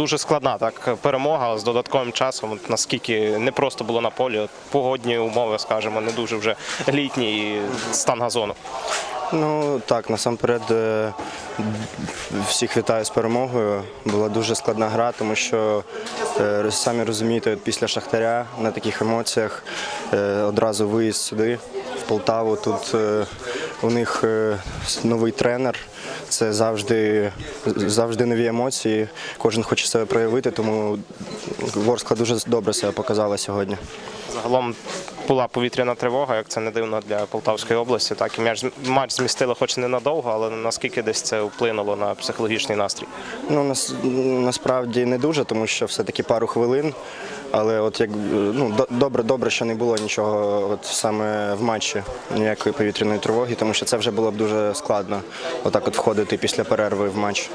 дуже складна так перемога з додатковим часом. От наскільки не просто було на полі, от погодні умови, скажімо, не дуже вже літні і стан газону. Ну так, насамперед е, всіх вітаю з перемогою. Була дуже складна гра, тому що е, самі розумієте, після Шахтаря на таких емоціях е, одразу виїзд сюди, в Полтаву. Тут у них е, новий тренер. Це завжди, завжди нові емоції. Кожен хоче себе проявити, тому Ворскла дуже добре себе показала сьогодні. Загалом була повітряна тривога, як це не дивно для Полтавської області. Так і м'яч матч змістили, хоч і ненадовго, але наскільки десь це вплинуло на психологічний настрій. Ну нас, насправді не дуже, тому що все-таки пару хвилин. Але от як ну добре, добре, що не було нічого от саме в матчі, ніякої повітряної тривоги, тому що це вже було б дуже складно. Отак от входити після перерви в матч.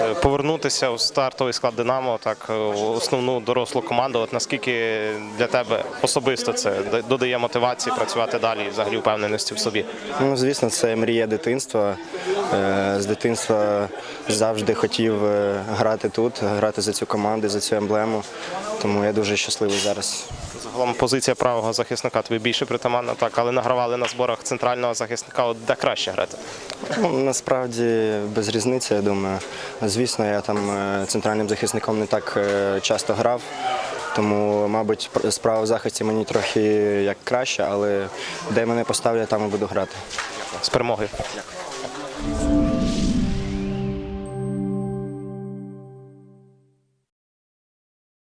Це Повернутися у стартовий склад Динамо, так е, у основну дорослу команду. От наскільки для тебе особисто це додає мотивації працювати далі і взагалі впевненості в собі? Ну, звісно, це мрія дитинства. Е, З дитинства завжди хотів е, грати тут, грати за цю команду, за цю емблему. Тому я дуже щасливий зараз. Загалом позиція правого захисника тобі більше притаманна, так, але награвали на зборах центрального захисника, от де краще грати. Ну, насправді без різниці, я думаю. Звісно, я там е, центральним захисником не так е, часто грав, тому, мабуть, справа в захисті мені трохи як краще, але де мене поставлять, там і буду грати. З перемогою.